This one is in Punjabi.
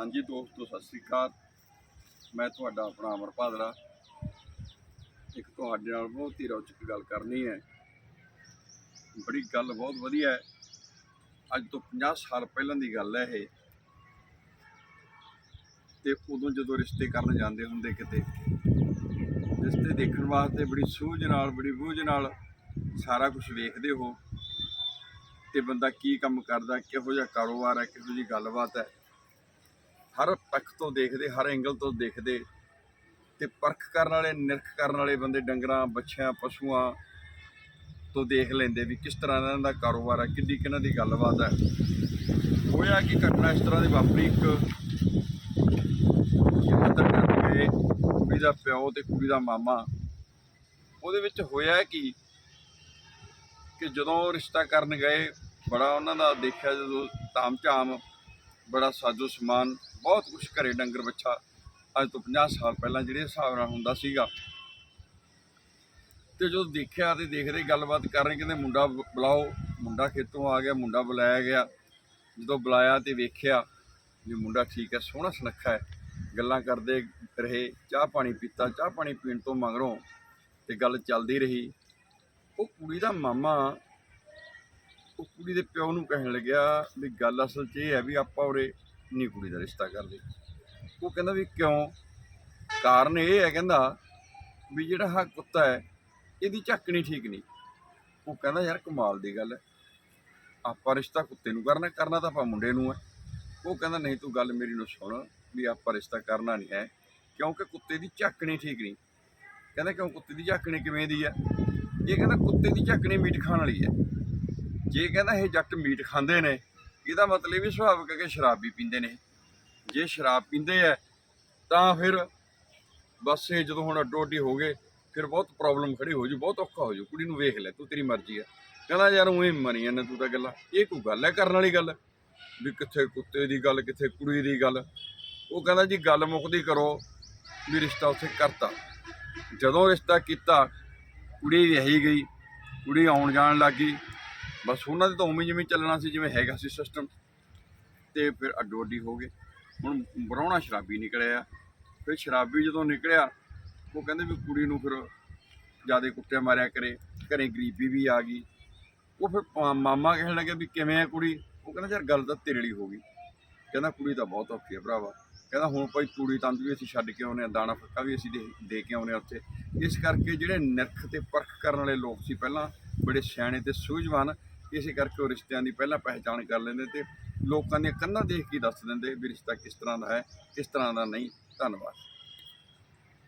ਹਾਂਜੀ ਦੋਸਤੋ, ਸਤਿ ਸ੍ਰੀ ਅਕਾਲ। ਮੈਂ ਤੁਹਾਡਾ ਆਪਣਾ ਅਮਰ ਭਾਦਰਾ। ਇੱਕ ਤੁਹਾਡੇ ਨਾਲ ਬਹੁਤ ਹੀ ਰੌਚਕ ਗੱਲ ਕਰਨੀ ਹੈ। ਬੜੀ ਗੱਲ ਬਹੁਤ ਵਧੀਆ ਹੈ। ਅੱਜ ਤੋਂ 50 ਸਾਲ ਪਹਿਲਾਂ ਦੀ ਗੱਲ ਹੈ ਇਹ। ਤੇ ਉਦੋਂ ਜਦੋਂ ਰਿਸ਼ਤੇ ਕਰਨ ਜਾਂਦੇ ਹੁੰਦੇ ਕਿਤੇ, ਰਿਸ਼ਤੇ ਦੇਖਣ ਵਾਸਤੇ ਬੜੀ ਸੂਝ ਨਾਲ, ਬੜੀ ਬੂਝ ਨਾਲ ਸਾਰਾ ਕੁਝ ਵੇਖਦੇ ਹੋ। ਤੇ ਬੰਦਾ ਕੀ ਕੰਮ ਕਰਦਾ, ਕਿਹੋ ਜਿਹਾ ਕਾਰੋਬਾਰ ਹੈ, ਕਿਹੋ ਜਿਹੀ ਗੱਲਬਾਤ ਹੈ। ਹਰ ਪੱਖ ਤੋਂ ਦੇਖਦੇ, ਹਰ ਐਂਗਲ ਤੋਂ ਦੇਖਦੇ ਤੇ ਪਰਖ ਕਰਨ ਵਾਲੇ, ਨਿਰਖ ਕਰਨ ਵਾਲੇ ਬੰਦੇ ਡੰਗਰਾਂ, ਬੱਛਿਆਂ, ਪਸ਼ੂਆਂ ਤੋਂ ਦੇਖ ਲੈਂਦੇ ਵੀ ਕਿਸ ਤਰ੍ਹਾਂ ਇਹਨਾਂ ਦਾ ਕਾਰੋਬਾਰ ਹੈ ਕਿੱਡੀ ਕਿਹਨਾਂ ਦੀ ਗੱਲਬਾਤ ਹੈ ਹੋਇਆ ਕਿ ਘਟਨਾ ਇਸ ਤਰ੍ਹਾਂ ਦੀ ਵਾਪਰੀ? ਇੱਕ ਅੰਦਰ ਕਰਕੇ ਕੁੜੀ ਦਾ ਪਿਓ ਤੇ ਕੁੜੀ ਦਾ ਮਾਮਾ, ਉਹਦੇ ਵਿੱਚ ਹੋਇਆ ਕਿ ਕਿ ਜਦੋਂ ਉਹ ਰਿਸ਼ਤਾ ਕਰਨ ਗਏ, ਬੜਾ ਉਹਨਾਂ ਦਾ ਦੇਖਿਆ ਜਦੋਂ ਤਾਮ ਝਾਮ ਬੜਾ ਸਾਜੋ ਸਮਾਨ ਬਹੁਤ ਕੁਝ ਘਰੇ ਡੰਗਰ ਬੱਚਾ ਅੱਜ ਤੋਂ 50 ਸਾਲ ਪਹਿਲਾਂ ਜਿਹੜੇ ਹਿਸਾਬ ਨਾਲ ਹੁੰਦਾ ਸੀਗਾ। ਤੇ ਜਦੋਂ ਦੇਖਿਆ ਤੇ ਦੇਖਦੇ ਗੱਲਬਾਤ ਕਰ ਰਹੇ ਕਹਿੰਦੇ ਮੁੰਡਾ ਬੁਲਾਓ। ਮੁੰਡਾ ਖੇਤੋਂ ਆ ਗਿਆ, ਮੁੰਡਾ ਬੁਲਾਇਆ ਗਿਆ। ਜਦੋਂ ਬੁਲਾਇਆ ਤੇ ਵੇਖਿਆ ਵੀ ਮੁੰਡਾ ਠੀਕ ਹੈ, ਸੋਹਣਾ ਸੁਨੱਖਾ ਹੈ। ਗੱਲਾਂ ਕਰਦੇ ਰਹੇ, ਚਾਹ ਪਾਣੀ ਪੀਤਾ। ਚਾਹ ਪਾਣੀ ਪੀਣ ਤੋਂ ਮਗਰੋਂ ਤੇ ਗੱਲ ਚੱਲਦੀ ਰਹੀ। ਉਹ ਕੁੜੀ ਦਾ ਮਾਮਾ, ਉਹ ਕੁੜੀ ਦੇ ਪਿਓ ਨੂੰ ਕਹਿਣ ਲੱਗਿਆ ਵੀ ਗੱਲ ਅਸਲ 'ਚ ਇਹ ਹੈ ਵੀ ਆਪਾਂ ਉਰੇ ਨਹੀਂ ਕੁੜੀ ਦਾ ਰਿਸ਼ਤਾ ਕਰਦੇ ਉਹ ਕਹਿੰਦਾ ਵੀ ਕਿਉਂ? ਕਾਰਨ ਇਹ ਹੈ ਕਹਿੰਦਾ ਵੀ ਜਿਹੜਾ ਹਾ ਕੁੱਤਾ ਹੈ, ਇਹਦੀ ਝੱਕਣੀ ਠੀਕ ਨਹੀਂ ਉਹ ਕਹਿੰਦਾ ਯਾਰ ਕਮਾਲ ਦੀ ਗੱਲ ਹੈ। ਆਪਾਂ ਰਿਸ਼ਤਾ ਕੁੱਤੇ ਨੂੰ ਕਰਨਾ ਕਰਨਾ ਤਾਂ ਆਪਾਂ ਮੁੰਡੇ ਨੂੰ ਹੈ। ਉਹ ਕਹਿੰਦਾ ਨਹੀਂ ਤੂੰ ਗੱਲ ਮੇਰੀ ਨੂੰ ਸੁਣ ਵੀ ਆਪਾਂ ਰਿਸ਼ਤਾ ਕਰਨਾ ਨਹੀਂ ਹੈ, ਕਿਉਂਕਿ ਕੁੱਤੇ ਦੀ ਝੱਕਣੀ ਠੀਕ ਨਹੀਂ ਕਹਿੰਦਾ ਕਿਉਂ? ਕੁੱਤੇ ਦੀ ਝੱਕਣੀ ਕਿਵੇਂ ਦੀ ਹੈ? ਇਹ ਕਹਿੰਦਾ ਕੁੱਤੇ ਦੀ ਝੱਕਣੀ ਮੀਟ ਖਾਣ ਵਾਲੀ ਹੈ। ਜੇ ਕਹਿੰਦਾ ਇਹ ਜੱਟ ਮੀਟ ਖਾਂਦੇ ਨੇ ਇਹਦਾ ਮਤਲਬ ਇਹ ਵੀ ਸੁਭਾਵਿਕ ਹੈ ਕਿ ਸ਼ਰਾਬ ਵੀ ਪੀਂਦੇ ਨੇ ਜੇ ਸ਼ਰਾਬ ਪੀਂਦੇ ਆ, ਤਾਂ ਫਿਰ ਬਸ ਇਹ ਜਦੋਂ ਹੁਣ ਅੱਡੋ ਅੱਡੀ ਹੋ ਗਏ, ਫਿਰ ਬਹੁਤ ਪ੍ਰੋਬਲਮ ਖੜੀ ਹੋ ਜੂ, ਬਹੁਤ ਔਖਾ ਹੋ ਜੂ। ਕੁੜੀ ਨੂੰ ਵੇਖ ਲੈ, ਤੂੰ ਤੇਰੀ ਮਰਜ਼ੀ ਆ। ਕਹਿੰਦਾ ਯਾਰ ਉਹੀ ਮਰੀ ਜਾਂਦਾ ਤੂੰ ਤਾਂ ਗੱਲਾਂ। ਇਹ ਕੋਈ ਗੱਲ ਹੈ ਕਰਨ ਵਾਲੀ ਗੱਲ? ਵੀ ਕਿੱਥੇ ਕੁੱਤੇ ਦੀ ਗੱਲ, ਕਿੱਥੇ ਕੁੜੀ ਦੀ ਗੱਲ? ਉਹ ਕਹਿੰਦਾ ਜੀ ਗੱਲ ਮੁੱਕਦੀ ਕਰੋ ਵੀ ਰਿਸ਼ਤਾ ਉੱਥੇ ਕਰਤਾ। ਜਦੋਂ ਰਿਸ਼ਤਾ ਕੀਤਾ, ਕੁੜੀ ਵਿਆਹੀ ਗਈ, ਕੁੜੀ ਆਉਣ ਜਾਣ ਲੱਗੀ ਬਸ ਉਹਨਾਂ ਦੇ ਤਾਂ ਉਵੇਂ ਜਿਵੇਂ ਚੱਲਣਾ ਸੀ, ਜਿਵੇਂ ਹੈਗਾ ਸੀ ਸਿਸਟਮ ਤੇ ਫਿਰ ਅੱਡੋ ਅੱਡੀ ਹੋ ਗਏ। ਹੁਣ ਬਰਾਉਣਾ ਸ਼ਰਾਬੀ ਨਿਕਲਿਆ। ਫਿਰ ਸ਼ਰਾਬੀ ਜਦੋਂ ਨਿਕਲਿਆ, ਉਹ ਕਹਿੰਦੇ ਵੀ ਕੁੜੀ ਨੂੰ ਫਿਰ ਜ਼ਿਆਦਾ ਕੁੱਟਿਆ ਮਾਰਿਆ ਕਰੇ, ਘਰੇ ਗਰੀਬੀ ਵੀ ਆ ਗਈ। ਉਹ ਫਿਰ ਮਾਮਾ ਕਹਿਣ ਲੱਗਾ ਵੀ ਕਿਵੇਂ ਆ ਕੁੜੀ? ਉਹ ਕਹਿੰਦਾ, ਯਾਰ ਗੱਲ ਤਾਂ ਤੇਰੇ ਲਈ ਹੋ ਗਈ। ਕਹਿੰਦਾ, ਕੁੜੀ ਤਾਂ ਬਹੁਤ ਔਖੀ ਹੈ ਭਰਾਵਾ। ਕਹਿੰਦਾ, ਹੁਣ ਭਾਈ ਤੂੜੀ ਤੰਦ ਵੀ ਅਸੀਂ ਛੱਡ ਕੇ ਆਉਨੇ ਆ ਦਾਣਾ ਫੱਕਾ ਵੀ ਅਸੀਂ ਦੇ ਦੇ ਕੇ ਆਉਨੇ ਆ ਉੱਥੇ। ਇਸ ਕਰਕੇ ਜਿਹੜੇ ਨਿਰਖ ਤੇ ਪਰਖ ਕਰਨ ਵਾਲੇ ਲੋਕ ਸੀ ਪਹਿਲਾਂ, ਬੜੇ ਸਿਆਣੇ ਤੇ ਸੂਝਵਾਨ ਇਸੇ ਕਰਕੇ ਉਹ ਰਿਸ਼ਤਿਆਂ ਦੀ ਪਹਿਲਾਂ ਪਹਿਚਾਣ ਕਰ ਲੈਂਦੇ ਤੇ ਲੋਕਾਂ ਦੀਆਂ ਕੰਨਾਂ ਦੇਖ ਕੇ ਦੱਸ ਦਿੰਦੇ ਵੀ ਰਿਸ਼ਤਾ ਕਿਸ ਤਰ੍ਹਾਂ ਦਾ ਹੈ, ਕਿਸ ਤਰ੍ਹਾਂ ਦਾ ਨਹੀਂ। ਧੰਨਵਾਦ।